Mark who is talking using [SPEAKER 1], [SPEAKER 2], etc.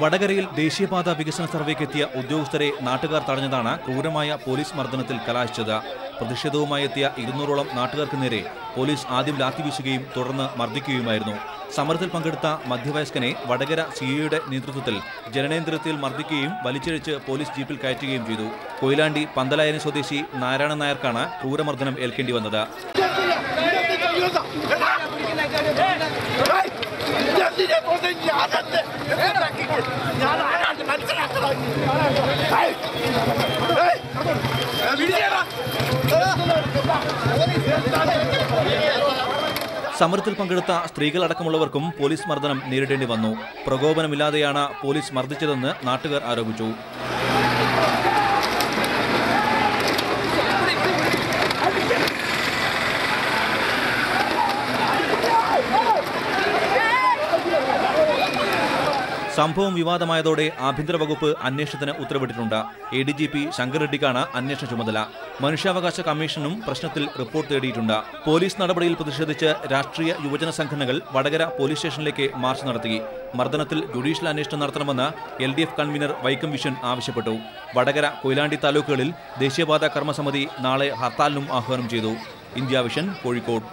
[SPEAKER 1] വടകരയിൽ ദേശീയപാത വികസന സർവേക്കെത്തിയ ഉദ്യോഗസ്ഥരെ നാട്ടുകാർ തടഞ്ഞതാണ് ക്രൂരമായ പോലീസ് മർദ്ദനത്തിൽ കലാശിച്ചത്. പ്രതിഷേധവുമായി എത്തിയ ഇരുന്നൂറോളം നാട്ടുകാർക്ക് നേരെ പോലീസ് ആദ്യം ലാത്തി വീശുകയും തുടർന്ന് മർദ്ദിക്കുകയുമായിരുന്നു. സമരത്തിൽ പങ്കെടുത്ത മധ്യവയസ്കനെ വടകര സിഐയുടെ നേതൃത്വത്തിൽ ജനനേന്ദ്രത്തിൽ മർദ്ദിക്കുകയും വലിച്ചിഴച്ച് പോലീസ് ജീപ്പിൽ കയറ്റുകയും ചെയ്തു. കൊയിലാണ്ടി പന്തലായനി സ്വദേശി നാരായണൻ നായർക്കാണ് ക്രൂരമർദ്ദനം ഏൽക്കേണ്ടി വന്നത്. സമരത്തിൽ പങ്കെടുത്ത സ്ത്രീകളടക്കമുള്ളവർക്കും പോലീസ് മർദ്ദനം നേരിടേണ്ടി വന്നു. പ്രകോപനമില്ലാതെയാണ് പോലീസ് മർദ്ദിച്ചതെന്ന് നാട്ടുകാർ ആരോപിച്ചു. സംഭവം വിവാദമായതോടെ ആഭ്യന്തര വകുപ്പ് അന്വേഷണത്തിന് ഉത്തരവിട്ടിട്ടുണ്ട്. A D G P Shankar റെഡ്ഡിക്കാണ് അന്വേഷണ ചുമതല. മനുഷ്യാവകാശ കമ്മീഷനും പ്രശ്നത്തിൽ റിപ്പോർട്ട് തേടിയിട്ടുണ്ട്. പോലീസ് നടപടിയിൽ പ്രതിഷേധിച്ച് രാഷ്ട്രീയ യുവജന സംഘടനകൾ വടകര പോലീസ് സ്റ്റേഷനിലേക്ക് മാർച്ച് നടത്തി. മർദ്ദനത്തിൽ ജുഡീഷ്യൽ അന്വേഷണം നടത്തണമെന്ന് L D F convener Vaikom Viswan ആവശ്യപ്പെട്ടു. വടകര കൊയിലാണ്ടി താലൂക്കുകളിൽ ദേശീയപാത കർമ്മസമിതി നാളെ ഹർത്താലിനും ആഹ്വാനം ചെയ്തു. India Vision Kozhikode.